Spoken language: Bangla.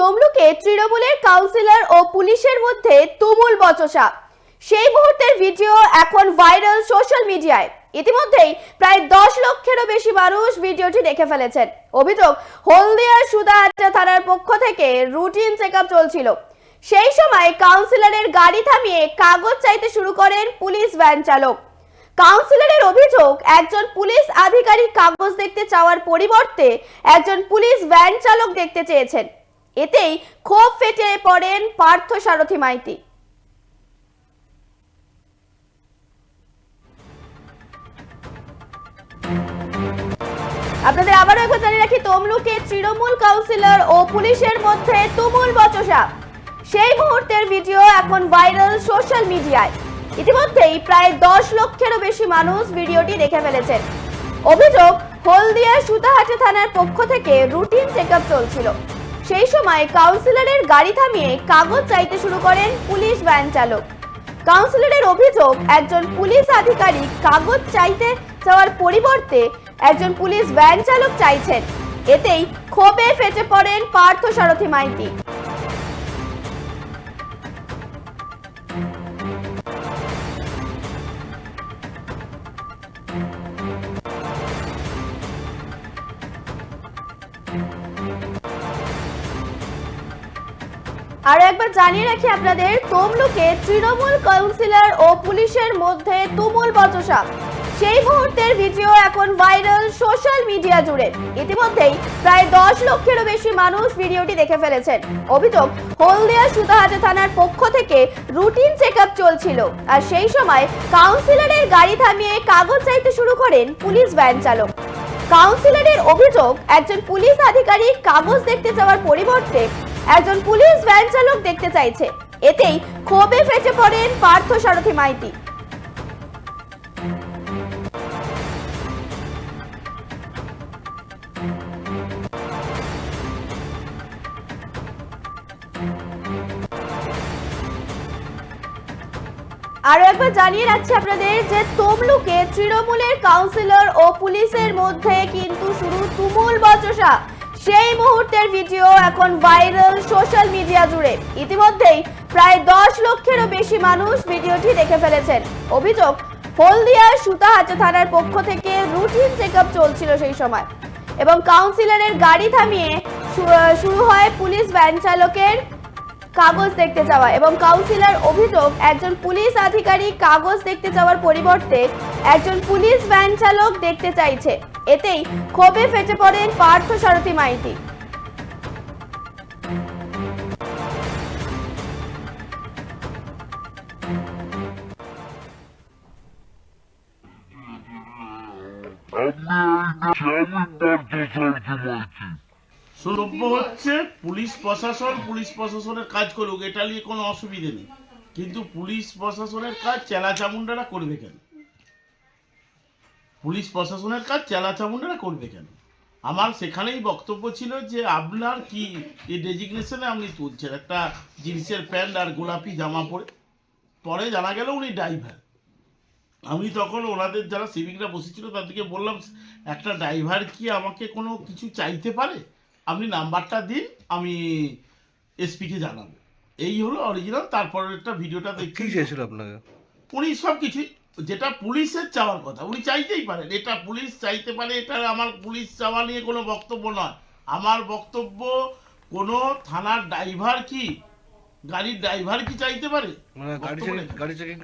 তমলুকে তৃণমূলের কাউন্সিলর ও পুলিশের মধ্যে তুমুল বচসা। সেই মুহূর্তের ভিডিও এখন ভাইরাল সোশ্যাল মিডিয়ায় ইতিমধ্যেই প্রায় দশ লক্ষেরও বেশি মানুষ ভিডিওটি দেখে ফেলেছেন। অভিযোগ, হলদিয়ার সুদাহাটা থানার পক্ষ থেকে রুটিন চেক চলছিল। সেই সময় কাউন্সিলরের গাড়ি থামিয়ে কাগজ চাইতে শুরু করেন পুলিশ ভ্যান চালক। কাউন্সিলরের অভিযোগ, একজন পুলিশ আধিকারিক কাগজ দেখতে চাওয়ার পরিবর্তে একজন পুলিশ ভ্যান চালক দেখতে চেয়েছেন। এতেই ক্ষোভ ফেটে পড়েন পার্থ সারথী মাইতি। আপনাদের আবারও একবার জানিয়ে রাখি, তমলুকে তৃণমূল কাউন্সিলর ও পুলিশের মধ্যে তুমুল বচসা। সেই মুহূর্তের ভিডিও এখন ভাইরাল সোশ্যাল মিডিয়ায় ইতিমধ্যেই প্রায় দশ লক্ষেরও বেশি মানুষ ভিডিওটি দেখে ফেলেছেন। অভিযোগ, হলদিয়া সুতাহাটি থানার পক্ষ থেকে রুটিন চেক চলছিল। সেই সময় কাউন্সিলরের গাড়ি থামিয়ে কাগজ চাইতে শুরু করেন পুলিশ ভ্যান চালক। কাউন্সিলরের অভিযোগ, একজন পুলিশ আধিকারিক কাগজ চাইতে যাওয়ার পরিবর্তে একজন পুলিশ ভ্যান চালক চাইছেন। এতেই ক্ষোভে ফেটে পড়েন পার্থ সারথী মাইতি। আরও একবার জানিয়ে রাখি আপনাদের, তমলুকে তৃণমূল কাউন্সিলর ও পুলিশের মধ্যে তুমুল বচসা। সেই মুহূর্তের ভিডিও এখন ভাইরাল সোশ্যাল মিডিয়া জুড়ে। ইতিমধ্যেই প্রায় দশ লক্ষেরও বেশি মানুষ ভিডিওটি দেখে ফেলেছেন। অভিযোগ, হলদিয়া সুতাহাটে থানার পক্ষ থেকে রুটিন চেক চলছিল। আর সেই সময় কাউন্সিলরের গাড়ি থামিয়ে কাগজ চাইতে শুরু করেন পুলিশ ভ্যান চালক। কাউন্সিলরের অভিযোগ, একজন পুলিশ আধিকারিক কাগজ দেখতে যাওয়ার পরিবর্তে একজন পুলিশ ভ্যান চালক দেখতে চাইছে। এতেই ক্ষোভে ফেটে পড়েন পার্থ সারথী মাইতি। আরও একবার জানিয়ে রাখছি আপনাদের যে তমলুকে তৃণমূলের কাউন্সিলর ও পুলিশের মধ্যে কিন্তু শুরু তুমুল বচসা। সেই মুহূর্তের ভিডিও এখন ভাইরাল সোশ্যাল মিডিয়া জুড়ে। ইতিমধ্যেই প্রায় দশ লক্ষেরও বেশি মানুষ ভিডিওটি দেখে ফেলেছেন। অভিযোগ হলদিয়ার সুতাহাটে থানার পক্ষ থেকে রুটিন চেক চলছিল সেই সময়। এবং কাউন্সিলরের গাড়ি থামিয়ে শুরু হয় পুলিশ ভ্যান চালকের কাগজ দেখতে যাওয়া এবং কাউন্সিলর অভিযোগ, একজন পুলিশ আধিকারিক কাগজ দেখতে যাওয়ার পরিবর্তে একজন পুলিশ ভ্যান চালক দেখতে চাইছে। এতেই ক্ষোভে ফেটে পড়েন পার্থ সারথী মাইতি। হচ্ছে পুলিশ প্রশাসন, পুলিশ প্রশাসনের কাজ করুক, এটা নিয়ে কোনো অসুবিধে নেই। কিন্তু পুলিশ প্রশাসনের কাজ চেলা চামুন্ডারা করবে কেন? পুলিশ প্রশাসনের কাজ চেলা চামুন্ডারা করবে কেন? আমার সেখানেই বক্তব্য ছিল যে আপনার কি এই ডেজিগনেশনে আপনি তুলছেন? একটা জিন্সের প্যান্ট আর গোলাপি জামা পরে পরে জানা গেল উনি ড্রাইভার আমি তখন ওনাদের যারা সিভিকরা বসেছিল তাদেরকে বললাম একটা ড্রাইভার কি আমাকে কোনো কিছু চাইতে পারে? আপনি নাম্বারটা দিন আমি এসপিকে জানাব। এই হলো অরিজিনাল তারপরের একটা ভিডিওটা দেখছি। চেয়েছিল আপনাকে? উনি সব কিছুই যেটা পুলিশের চাওয়ার কথা উনি চাইতেই পারেন এটা পুলিশ চাইতে পারে এটা আমার পুলিশ চাওয়া নিয়ে কোনো বক্তব্য নয়। আমার বক্তব্য কোনো থানার ড্রাইভার কি গাড়ির ড্রাইভার কি চাইতে পারে? মানে গাড়ি চেকিং